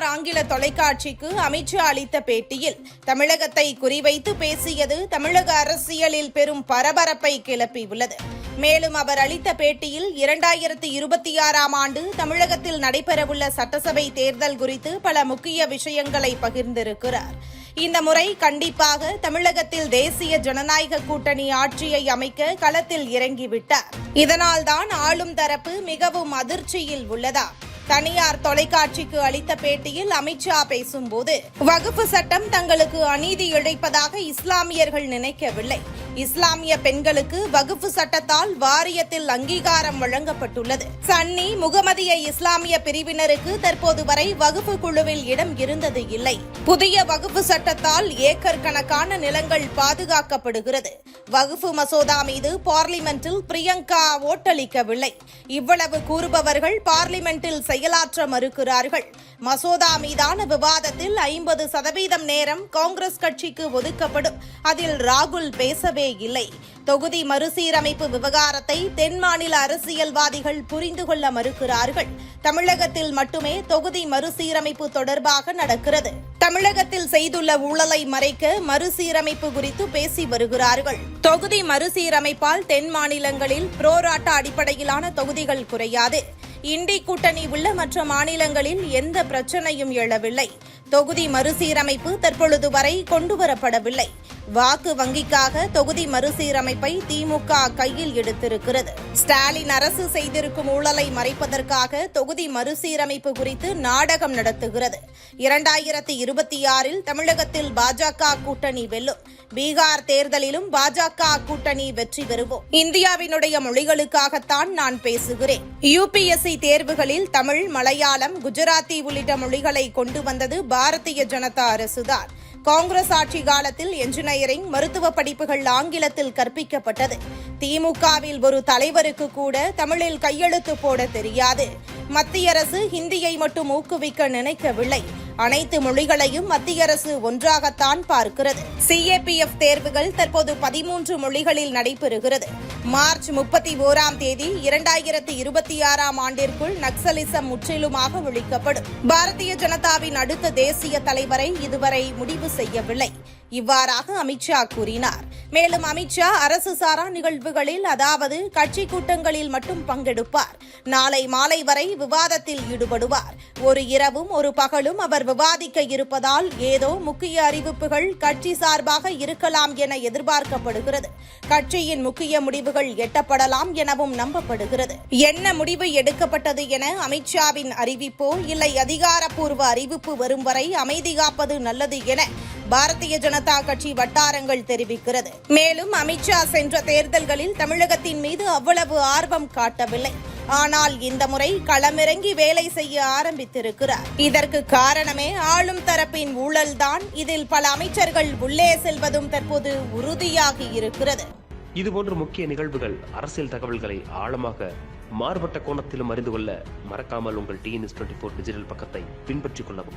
தனியார் ஆங்கில தொலைக்காட்சிக்கு அமைச்சர் அளித்த பேட்டியில் தமிழகத்தை குறிவைத்து பேசியது தமிழக அரசியலில் பெரும் பரபரப்பை கிளப்பியுள்ளது. மேலும் அவர் அளித்த பேட்டியில் இரண்டாயிரத்தி இருபத்தி ஆறாம் ஆண்டு தமிழகத்தில் நடைபெறவுள்ள சட்டசபை தேர்தல் குறித்து பல முக்கிய விஷயங்களை பகிர்ந்திருக்கிறார். இந்த முறை கண்டிப்பாக தமிழகத்தில் தேசிய ஜனநாயக கூட்டணி ஆட்சியை அமைக்க களத்தில் இறங்கிவிட்டார். இதனால்தான் ஆளும் தரப்பு மிகவும் அதிர்ச்சியில் உள்ளதா தனியார் தொலைக்காட்சிக்கு அளித்த பேட்டியில் அமித்ஷா பேசும்போது வகுப்பு சட்டம் தங்களுக்கு அநீதி இழைப்பதாக இஸ்லாமியர்கள் நினைக்கவில்லை. இஸ்லாமிய பெண்களுக்கு வகுப்பு சட்டத்தால் வாரியத்தில் அங்கீகாரம் வழங்கப்பட்டுள்ளது. சன்னி முகமதிய இஸ்லாமிய பிரிவினருக்கு தற்போது வரை வகுப்பு குழுவில் இடம் இருந்தது இல்லை. புதிய வகுப்பு சட்டத்தால் ஏக்கர் கணக்கான நிலங்கள் பாதுகாக்கப்படுகிறது. வகுப்பு மசோதா மீது பார்லிமெண்டில் பிரியங்கா ஓட்டளிக்கவில்லை. இவ்வளவு கூறுபவர்கள் பார்லிமெண்டில் செயலாற்ற மறுக்கிறார்கள். மசோதா மீதான விவாதத்தில் ஐம்பது சதவீதம் நேரம் காங்கிரஸ் கட்சிக்கு ஒதுக்கப்படும். அதில் ராகுல் பேசவே இல்லை. தொகுதி மறுசீரமைப்பு விவகாரத்தை தென் மாநில அரசியல்வாதிகள் புரிந்து கொள்ள மறுக்கிறார்கள். தமிழகத்தில் மட்டுமே தொகுதி மறுசீரமைப்பு தொடர்பாக நடக்கிறது. தமிழகத்தில் செய்துள்ள ஊழலை மறைக்க மறுசீரமைப்பு குறித்து பேசி வருகிறார்கள். தொகுதி மறுசீரமைப்பால் தென் மாநிலங்களில் புரோராட்ட அடிப்படையிலான தொகுதிகள் குறையாது. இண்டி கூட்டணி உள்ள மற்ற மாநிலங்களில் எந்த பிரச்சனையும் எழவில்லை. தொகுதி மறுசீரமைப்பு தற்பொழுது வரை கொண்டுவரப்படவில்லை. வாக்கு வங்கிக்காக தொகுதி மறுசீரமைப்பை திமுக கையில் எடுத்திருக்கிறது. ஸ்டாலின் அரசு செய்திருக்கும் ஊழலை மறைப்பதற்காக தொகுதி மறுசீரமைப்பு குறித்து நாடகம் நடத்துகிறது. இரண்டாயிரத்தி இருபத்தி ஆறில் தமிழகத்தில் பாஜக கூட்டணி வெல்லும். பீகார் தேர்தலிலும் பாஜக கூட்டணி வெற்றி பெறுவோம். இந்தியாவினுடைய மொழிகளுக்காகத்தான் நான் பேசுகிறேன். யுபிஎஸ்சி தேர்வுகளில் தமிழ் மலையாளம் குஜராத்தி உள்ளிட்ட மொழிகளை கொண்டு வந்தது பாரதிய ஜனதா அரசுதான். காங்கிரஸ் ஆட்சி காலத்தில் என்ஜினியரிங் மருத்துவ படிப்புகள் ஆங்கிலத்தில் கற்பிக்கப்பட்டது. திமுகவில் ஒரு தலைவருக்கு கூட தமிழில் கையெழுத்து போட தெரியாது. மத்திய அரசு ஹிந்தியை மட்டும் ஊக்குவிக்க நினைக்கவில்லை. அனைத்து மொழிகளையும் மத்திய அரசு ஒன்றாகத்தான் பார்க்கிறது. சிஏபிஎஃப் தேர்வுகள் தற்போது பதிமூன்று மொழிகளில் நடைபெறுகிறது. மார்ச் முப்பத்தி ஓராம் தேதி இரண்டாயிரத்தி இருபத்தி ஆறாம் ஆண்டிற்குள் நக்சலிசம் முற்றிலுமாக ஒழிக்கப்படும். பாரதிய ஜனதாவின் அடுத்த தேசிய தலைவரை இதுவரை முடிவு செய்யவில்லை. இவ்வாறாக அமித்ஷா கூறினார். மேலும் அமித்ஷா அரசு சாரா நிகழ்வுகளில் அதாவது கட்சி கூட்டங்களில் மட்டும் பங்கெடுப்பார். நாளை மாலை வரை விவாதத்தில் ஈடுபடுவார். ஒரு இரவும் ஒரு பகலும் அவர் விவாதிக்க இருப்பதால் ஏதோ முக்கிய அறிவிப்புகள் கட்சி சார்பாக இருக்கலாம் என எதிர்பார்க்கப்படுகிறது. கட்சியின் முக்கிய முடிவுகள் எட்டப்படலாம் எனவும் நம்பப்படுகிறது. என்ன முடிவு எடுக்கப்பட்டது என அமித்ஷாவின் அறிவிப்போ இல்லை அதிகாரப்பூர்வ அறிவிப்பு வரும் வரை அமைதி காப்பது நல்லது என பாரதிய ஜனதா கட்சி வட்டாரங்கள் தெரிவிக்கிறது. மேலும் அமித்ஷா சென்ற தேர்தல்களில் தமிழகத்தின் மீது அவ்வளவு ஆர்வம் காட்டவில்லை. ஆனால் இந்த முறை களமிறங்கி வேலை செய்ய ஆரம்பித்திருக்கிறார். இதற்கு காரணமே ஆளும் தரப்பின் ஊழல்தான். இதில் பல அமைச்சர்கள் உள்ளே செல்வதும் தற்போது உறுதியாகி இருக்கிறது. இதுபோன்ற முக்கிய நிகழ்வுகள் அரசியல் தகவல்களை ஆழமாக மாறுபட்ட கோணத்திலும் அறிந்து கொள்ள மறக்காமல் உங்கள் டிஎன்எஸ் டுவெண்ட்டி ஃபோர் டிஜிட்டல் பக்கத்தை பின்பற்றிக் கொள்ளவும்.